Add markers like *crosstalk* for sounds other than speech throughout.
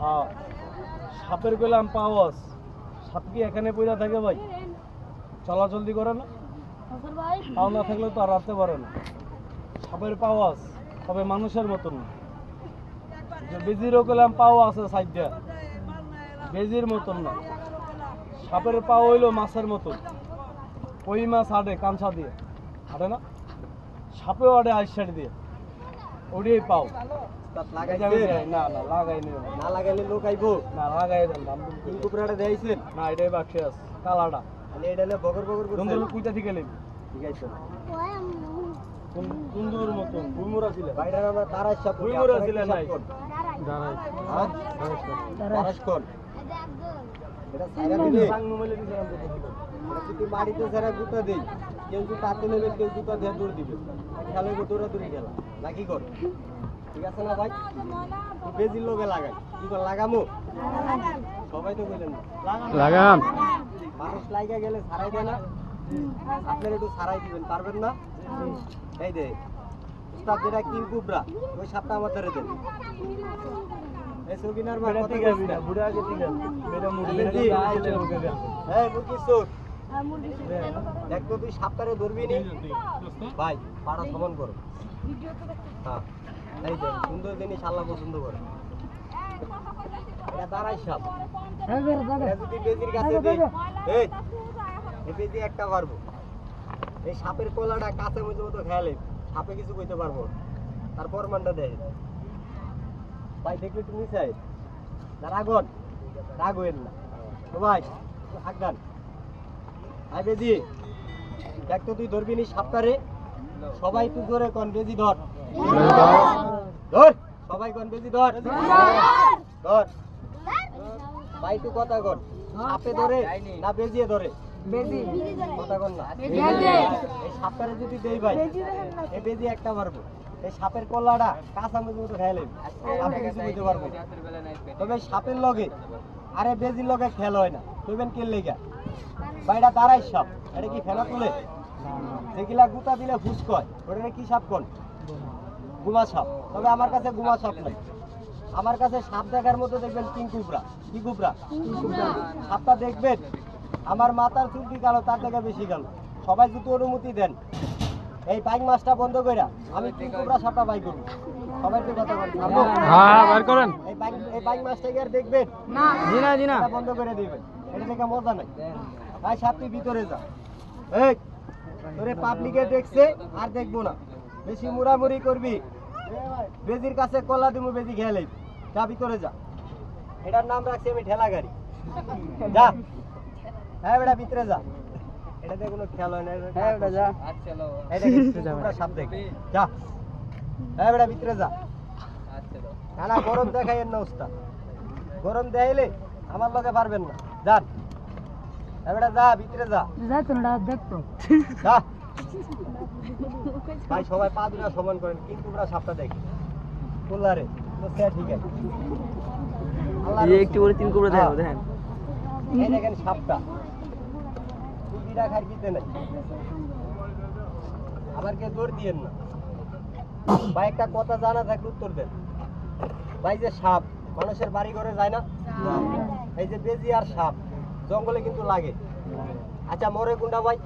হ্যাঁ। সাপের গেলাম পাওয়াস সাপ কি এখানে পয়লা থাকে ভাই? করে না? পাও না থাকলে তো আর পারে না। সাপের পাওয়াস তবে মানুষের মতন বেজিরও গেলাম পাও আছে সাইডটা বেজির মতন না। সাপের পাও হইল মাছের মতন। ওই মাছ হাঁটে কাঞ্চা দিয়ে? হাঁটে না। সাপে সাপেও হাঁটে আইসার দিয়ে। ওটাই পাও। না না লাগাই নিও না। না লাগাইলে লোক আইবো? না লাগাই দেন কুকুরাটা দেয়াইছেন না এটাই বাক্সে আছে কালাটা তাহলে এটা বগর বগর করছে। কুইটা থেকে নেবি। ঠিক আছে কুন্দুর মতন ছিল আমরা সব মোড়া ছিলেন নাই। এটা সাইরা দিলে যদি মাটিতে সারা গুতা দেই কেউ যদি তাতে নেবেন কেউ দিয়ে দৌড় দিবে। খেলে গো দৌড়া দৌড়ি খেলা নাকি কর? ঠিক আছে না ভাই? বেজির লোকে লাগাই। কি কর লাগামো? সবাই তো বললেন লাগাম। মানুষ লাইগা গেলে সারাই দেয় না। আপনারা একটু সারাই দিবেন পারবেন না? এই দে উস্তাদ যেটা কিং কুবরা ওই সাপটা আমার ধরে দেন। সকিনার মা এটা কথা ঠিক কইস আছে না বুড়া আগে ঠিক আছে মেরা মুড়ি বেশি। এই মুরগি সুট দেখ তুই সাপটারে ধরবি নি। ভাই পাড়া সমান করো। হ্যাঁ। এই যে সুন্দর জিনিস আল্লাহ পছন্দ করে। এটা দাঁড়াই সাপ। দাদা দাদা। এটা যদি বেজির কাছে দাদা, দেই দাদা। এই এই বেজি একটা পারব। এই সাপের কলাটা কাছে মতো মতো খেয়ালে সাপে কিছু কইতে পারব। তারপর মানটা দেয় ভাই দেখলে তুমি চাই না রাগন। রাগ হইন না। ও ভাই হাকদান ভাই বেজি। দেখ তো তুই ধরবি নি সাপটারে। সবাই তুই ধরে কন বেজি ধর। ধর। সবাই কন বেজি ধর। ধর। ভাই তুই কথা কর সাপে ধরে না বেজিয়ে ধরে? বেজি। কথা কর না। এই সাপটারে যদি দেই ভাই এই বেজি একটা মারবো। এই সাপের কলাটা কাঁচা মতো মতো খেয়ালে আপনি কিছু বুঝতে পারব তবে সাপের লগে আরে বেজির লগে খেল হয় না। তুইবেন কে লেগা? ভাইটা দাঁড়াই সাপ। এটা কি ফেলা তুলে? যেগুলা গুতা দিলে ফুস কয় ওটা কি সাপ কোন? গুমা সাপ। তবে আমার কাছে গুমা সাপ নাই। আমার কাছে সাপ দেখার মতো দেখবেন কিং কুবরা কি কুবরা সাপটা দেখবেন আমার মাথার চুলকি কালো তার থেকে বেশি গেল সবাই যদি অনুমতি দেন এই বাইক মাছটা বন্ধ কইরা আমি কিং কুবরা সাপটা বাই করব সবাই তো কথা বলেন হ্যাঁ বার করেন। এই বাইক এই বাইক মাছটা কি আর দেখবেন? না। জি না জি না বন্ধ করে দিবেন। এটা দেখে মজা নাই। ভাই সাপটি ভিতরে যা। এই তোরে পাবলিকে দেখছে আর দেখব না। বেশি মুড়ামুড়ি করবি। বেজির কাছে কলা দিমু বেজি খেয়ালে যা ভিতরে যা। এটার নাম রাখছি আমি ঠেলা গাড়ি। যা। হ্যাঁ বেটা ভিতরে যা। এটাতে কোনো খেয়াল হয় না হ্যাঁ বেটা যা। এই দেখ, *laughs* তোমরা সাপ দেখ যা। হ্যাঁ বেটা ভিতরে যা। না না গরম দেখাই না উস্তাদ গরম দেখাইলে আমার লগে পারবেন না। যান। এবারে যা ভিতরে যা। যাইতো না যা। ভাই সবাই পা দুটা সমান করেন কিন্তু তোমরা সাপটা দেখি। কুল্লারে তো ঠিক আছে। আল্লাহর একটু করে তিন কুমড়ো হ্যাঁ। দেখেন। এই দেখেন সাপটা। কুকিটা খার কিতে নাই। আবার কে দৌড় দিয়েন না। ভাই একটা কথা জানা থাকলে উত্তর দেন। ভাই যে সাপ মানুষের বাড়ি ঘরে যায় না? এই যে বেজি আর সাপ জঙ্গলে কিন্তু লাগে। আচ্ছা মরে কোনটা ভাই?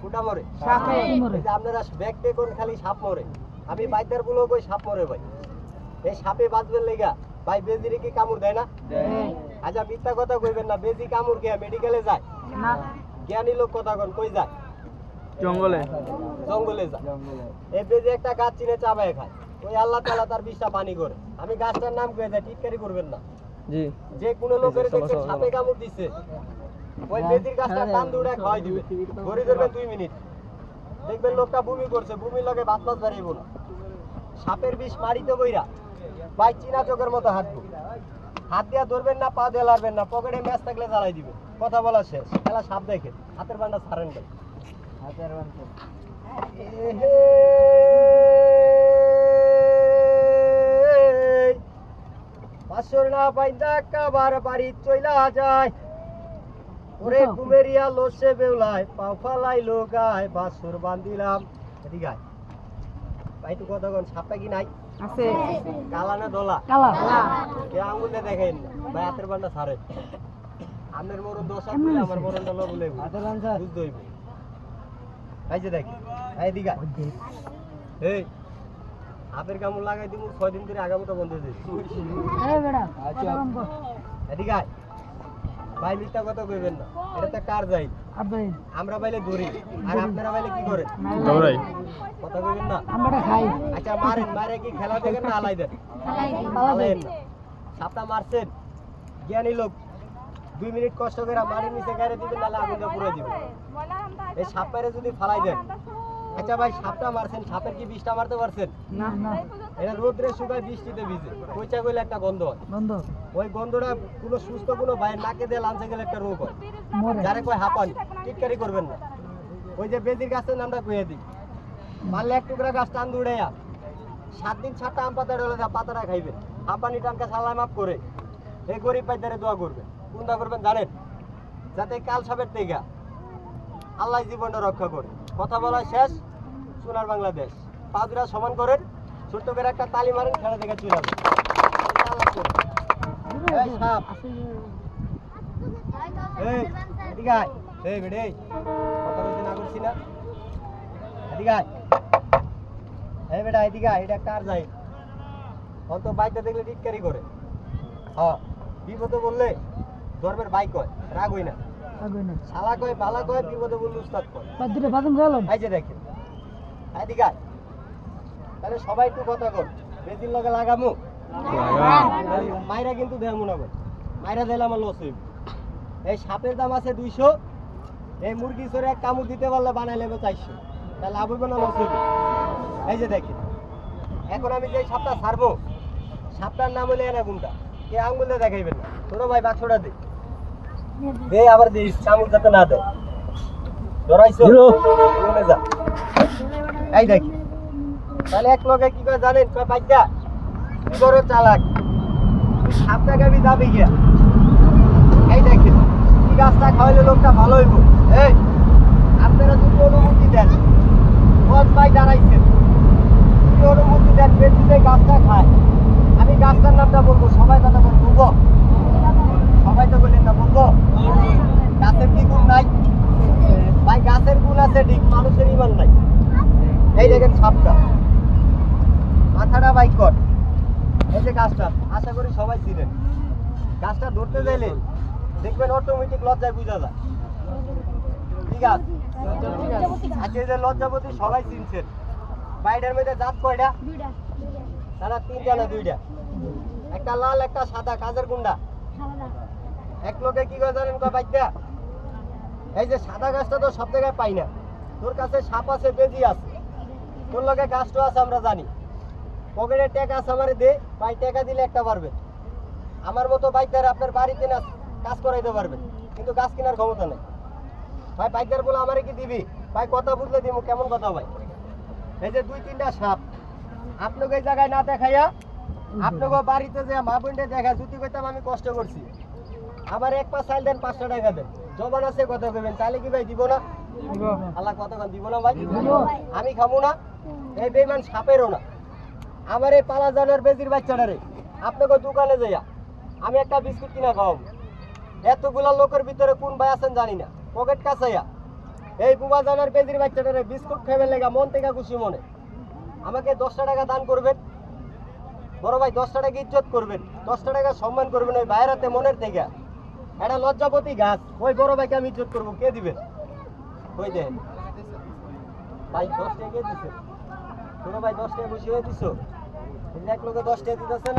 কোনটা মরে? সাপে মরে। এই যে আপনারা ব্যাগ দেখুন খালি সাপ মরে। আমি বাইদারগুলো কই সাপ মরে ভাই? এই সাপে বাঁচবেন লেগা। ভাই বেজিরে কি কামড় দেয় না? আচ্ছা মিথ্যা কথা কইবেন না বেজি কামড় খেয়ে মেডিকেলে যায়। না। জ্ঞানী লোক কথা কন কই যায়? জঙ্গলে। জঙ্গলে যায়। এই বেজি একটা গাছ চিনে চাবায় খায় ওই আল্লাহ তাআলা তার বিষটা পানি করে। আমি গাছটার নাম কয়ে যায় টিটকারি করবেন না। জি। যে কোনো লোকের চলো, সাপে কামড় দিছে ওই বেজির গাছটা টান দৌড়ে খাওয়াই দিবে। ধরে ধরবেন দুই মিনিট। দেখবেন লোকটা বমি করছে বমির লগে বাত বাত বাড়িব না সাপের বিষ মারিতে বইরা ভাই চিনা চোখের মতো হাঁটবো। হাত দিয়া ধরবেন না পা দিয়ে লাড়বেন না পকেটে ম্যাচ থাকলে জ্বালাই দিবে কথা বলা শেষ। খেলা সাপ দেখে। হাতের বান্ডা ছাড়েন ভাই। হাতের বান্ডা। পাঁচশোর না পাইন্দা কাবার বাড়ি চইলা যায়। ওরে কুমেরিয়া লোসে বেউলায় পাও ফালাই লোকায় বাসুর বান্দিলাম এদিকে ভাই তো কথা কোন সাপটা কি নাই? আছে। কালা না দলা? কালা। কে আঙ্গুলে দেখেন? ভাই হাতের বান্ডা ছাড়ে আপনার মরণ দোষ আছে আমার মরণ লো বলে হাতের বান্ডা? বুঝতে হইব। এই যে দেখি এই দিগা এই হাতের কামড় লাগাই দিব ছয় দিন ধরে আগামতো বন্ধ হয়ে যাবে। এই বেড়া আচ্ছা। এদিকে আয়। ভাই মিথ্যা কথা কইবেন না। এটা তো কার যাই আমরা বাইলে দৌড়ি আর আপনারা বাইলে কি করে? দৌড়াই। কথা কইবেন না? আমরা খাই। আচ্ছা মারেন মারে কি খেলা দেখেন না আলাই দেন। পালা দেই। সাপটা মারছেন। জ্ঞানী লোক দুই মিনিট কষ্ট করে মারির নিচে গাড়ি দিবেন নাহলে আগুন দিয়ে পুরো দিবেন। এই সাপ মেরে যদি ফালাই দেন আচ্ছা ভাই সাপটা মারছেন সাপের কি বিষটা মারতে পারছেন? না না। এটা রোদ্রে শুকায় বৃষ্টিতে ভিজে। কইচা কইলে একটা গন্ধ হয়। বন্ধ ওই গন্ধটা কোনো সুস্থ কোনো ভাইয়ের নাকে দিয়ে লাঞ্চে গেলে একটা রোগ হয়। যারা কয় হাঁপানি টিটকারি করবেন না। ওই যে বেদির গাছের নামটা কয়ে দিই। পারলে এক টুকরা গাছ টান দৌড়াইয়া সাত দিন সাতটা আম পাতা ডলে পাতাটা খাইবেন। হাঁপানি টানকা সালাই মাপ করে এই গরিব পাইদারে দোয়া করবেন। কোন দোয়া করবেন জানেন? যাতে কাল সাপের থেকে আল্লাহ জীবনটা রক্ষা করে। কথা বলা শেষ সোনার বাংলাদেশ। পা দুরা সমান করেন ছোট্ট করে একটা তালি মারেন, খেলা দেখে চলে হ্যাঁ বিপদে বললে ধর্মের বাইক কয়, রাগ হই না। শালা কয় বালা কয় বিপদে বললে উস্তাদ কয়। বাদ বাদাম গেলাম এই যে দেখেন। এদিকে তাহলে সবাই একটু কথা কর লগে লাগামু? মাইরা কিন্তু ভাই মাইরা দিলে আমার লস হইব। এই সাপের দাম আছে দুইশো। এই মুরগি চরে এক কামড় দিতে পারলে বানাই লেবে চারশো। তাহলে লাভ হইব না লস হইব? এই যে দেখেন। এখন আমি যে সাপটা ছাড়বো সাপটার নাম হলে এনা কোনটা কে আঙুলে দেখাইবেন না? ছোট ভাই বাক্সটা দে। দে আবার দিস চামচ যাতে না দেয়। ধরাইছো? যা। এই দেখি। তাহলে এক লোকে কি করে জানেন? কয় বাচ্চা কি বড় চালাক? তুই সাপ টাকাবি যাবি গিয়া। এই দেখেন কি গাছটা খাওয়াইলে লোকটা ভালো হইব? এই আপনারা যদি অনুমতি দেন বস ভাই দাঁড়াইছেন অনুমতি দেন বেশিতে গাছটা খায় আমি গাছটার নামটা বলব সবাই কথা বলব বলব? সবাই তো বললেন না বলব গাছের কি গুণ নাই ভাই গাছের গুণ আছে ঠিক মানুষের ইমান নাই এই দেখেন সাপটা মাথাটা বাইক কর এই যে গাছটা আশা করি সবাই চিনেন গাছটা ধরতে চাইলে দেখবেন অটোমেটিক লজ্জায় বুঝা যায়। ঠিক আছে আজকে যে লজ্জাপতি সবাই চিনছেন। বাইরের মধ্যে জাত কয়টা? তারা তিনটা না দুইটা? একটা লাল, একটা সাদা। কাজের গুন্ডা এক লোকে কি করে জানেন কয় বাইকটা? এই যে সাদা গাছটা তো সব জায়গায় পাই না। তোর কাছে সাপ আছে, বেজি আছে। তোর লগে গাছটা আছে, আমরা জানি। পকেটে টাকা আছে, আমারে দে। ভাই টাকা দিলে একটা পারবে। আমার মতো বাইকদার আপনার বাড়িতে না কাজ করাইতে পারবেন। কিন্তু গাছ কেনার ক্ষমতা নেই। ভাই বাইকদার বলে আমারে কি দিবি? ভাই কথা বুঝলে দিব কেমন কথা ভাই? এই যে দুই তিনটা সাপ আপনাকে এই জায়গায় না দেখাইয়া আপনাকে বাড়িতে যে মা বোনটা দেখা জুতি কইতাম আমি কষ্ট করছি। আমার এক পাঁচ চাল দেন পাঁচশো টাকা দেন। জবান আছে কথা কইবেন। তাহলে কি ভাই দিব না? আল্লাহ কতক্ষণ দিব না ভাই? আমি খাব না। এই বেমান সাপেরও না। আমার এই পালা জানার বেজির বাচ্চাটারে আপনাকে দোকানে যাইয়া আমি একটা বিস্কুট কিনা খাওয়াবো। এতগুলা লোকের ভিতরে কোন ভাই আছেন জানি না। পকেট কাছাইয়া। এই বুবা জানার বেজির বাচ্চাটারে বিস্কুট খাইবে লেগা মন থেকে খুশি মনে। আমাকে দশটা টাকা দান করবেন। বড় ভাই, দশটা টাকা ইজ্জত করবেন। দশটা টাকা সম্মান করবেন ওই বাইরাতে মনের থেকে। একটা লজ্জাপতি গাছ। ওই বড় ভাইকে আমি ইজ্জত করব। কে দিবেন ওই দেন ভাই, দশ টাকা কে দিছে ছোট ভাই, দশ টাকা বেশি হয়ে দিছো? এক লোকে দশ টাকা দিতেছে